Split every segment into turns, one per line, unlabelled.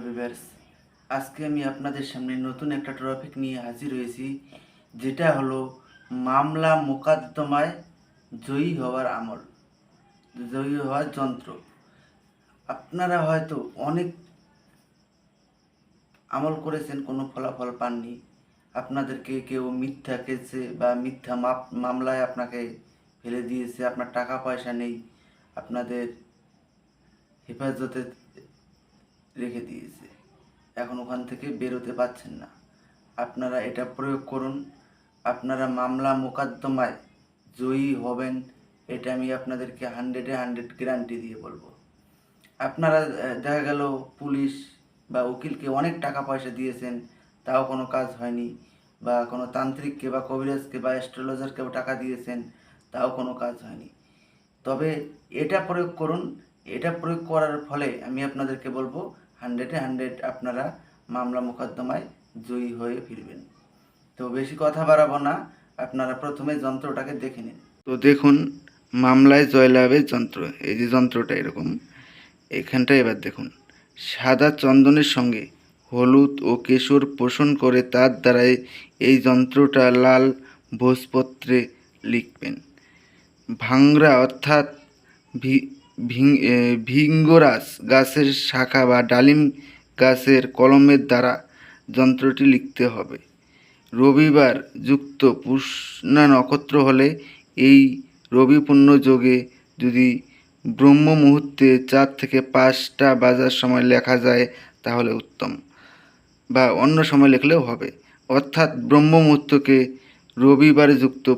Hello viewers আজকে আমি আপনাদের সামনে নতুন একটা টপিক নিয়ে হাজির হয়েছি, যেটা হলো মামলা মোকদ্দমায় জয়ী হওয়ার আমল, জয়ী হওয়ার যন্ত্র। আপনারা হয়তো অনেক আমল করেছেন, কোনো ফলাফল পাননি। আপনাদেরকে কেউ মিথ্যা কেসে বা মিথ্যা মামলায় আপনাকে ফেলে দিয়েছে, আপনার টাকা পয়সা নেই, আপনাদের হেফাজতে রেখে দিয়েছে। এখন ওখান থেকে বেরোতে পারছেন না। আপনারা এটা প্রয়োগ করুন। আপনারা মামলা মোকদ্দমায় জয়ী হবেন, এটা আমি আপনাদেরকে হান্ড্রেডে হান্ড্রেড গ্যারান্টি দিয়ে বলব। আপনারা দেখা গেল পুলিশ বা উকিলকে অনেক টাকা পয়সা দিয়েছেন, তাও কোনো কাজ হয়নি। বা কোনো তান্ত্রিককে বা কবিরাজকে বা অ্যাস্ট্রোলজারকেও টাকা দিয়েছেন, তাও কোনো কাজ হয়নি। তবে এটা প্রয়োগ করুন। এটা প্রয়োগ করার ফলে আমি আপনাদেরকে বলব হান্ড্রেডে হান্ড্রেড আপনারা মামলা মোকদ্দমায় জয়ী হয়ে ফিরবেন। তো বেশি কথা বাড়াবো না, আপনারা প্রথমে যন্ত্রটাকে দেখে নিন। তো দেখুন, মামলায় জয়লাভের যন্ত্র, এই যে যন্ত্রটা এরকম, এখানটা এবার দেখুন। সাদা চন্দনের সঙ্গে হলুদ ও কেশর পোষণ করে তার দ্বারাই এই যন্ত্রটা লাল ভোজপত্রে লিখবেন। ভাংরা অর্থাৎ ভি- ভিং- এ, ভিঙ্গরাজ গাছের শাখা বা ডালিম গাছের কলমের দ্বারা যন্ত্রটি লিখতে হবে। রবিবার যুক্ত পুষ্ণা নক্ষত্র হলে এই রবিপূর্ণ যোগে যদি ব্রহ্ম মুহূর্তে চার থেকে পাঁচটা বাজার সময় লেখা যায় তাহলে উত্তম। বা অন্য সময় লিখলেও হবে। অর্থাৎ ব্রহ্ম মুহূর্তকে রবিবারে যুক্ত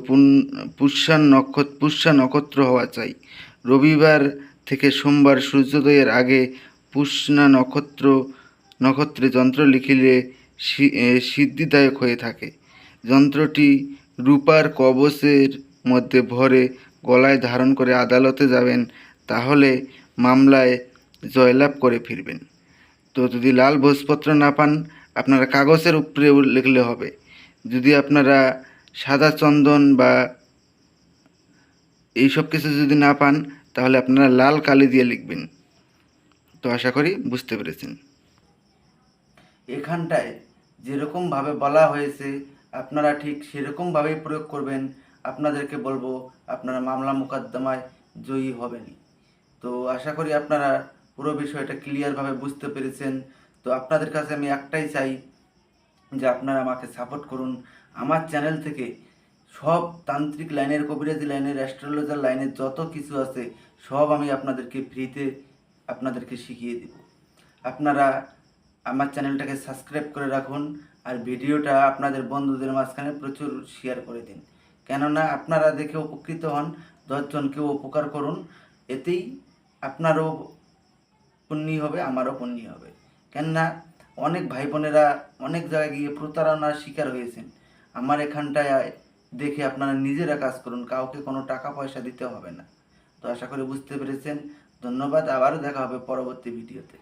পুষ্যা নক্ষত্র পুষ্যা নক্ষত্র হওয়া চাই। রবিবার থেকে সোমবার সূর্যোদয়ের আগে পুষ্ণা নক্ষত্র, নক্ষত্রে যন্ত্র লিখিলে সিদ্ধিদায়ক হয়ে থাকে। যন্ত্রটি রূপার কবচের মধ্যে ভরে গলায় ধারণ করে আদালতে যাবেন, তাহলে মামলায় জয়লাভ করে ফিরবেন। তো যদি লাল ভোজপত্র না পান, আপনারা কাগজের উপরে লিখলে হবে। যদি আপনারা সাদা চন্দন বা এইসব কিছু যদি না পান তাহলে আপনারা লাল কালি দিয়ে লিখবেন। তো আশা করি বুঝতে পেরেছেন। এখানটায় যেরকমভাবে বলা হয়েছে, আপনারা ঠিক সেরকমভাবেই প্রয়োগ করবেন। আপনাদেরকে বলব, আপনারা মামলা মোকদ্দমায় জয়ী হবেনই তো আশা করি আপনারা পুরো বিষয়টা ক্লিয়ারভাবে বুঝতে পেরেছেন। তো আপনাদের কাছে আমি একটাই চাই যে আপনারা আমাকে সাপোর্ট করুন। আমার চ্যানেল থেকে সব তান্ত্রিক লাইনের, কবিরাজি লাইনের অ্যাস্ট্রোলজার লাইনের যত কিছু আছে, সব আমি আপনাদেরকে ফ্রিতে আপনাদেরকে শিখিয়ে দেব। আপনারা আমার চ্যানেলটাকে সাবস্ক্রাইব করে রাখুন আর ভিডিওটা আপনাদের বন্ধুদের মাঝখানে প্রচুর শেয়ার করে দিন। কেননা আপনারা দেখে উপকৃত হন দশজনকেও উপকার করুন, এতেই আপনারও পুণ্যি হবে, আমারও পুণ্যি হবে। কেননা অনেক ভাই বোনেরা অনেক জায়গায় গিয়ে প্রতারণার শিকার হয়েছেন। আমার এখানটায় দেখে আপনারা নিজেরা কাজ করুন, কাউকে কোনো টাকা পয়সা দিতে হবে না। তো আশা করি বুঝতে পেরেছেন। ধন্যবাদ, আবারও দেখা হবে পরবর্তী ভিডিওতে।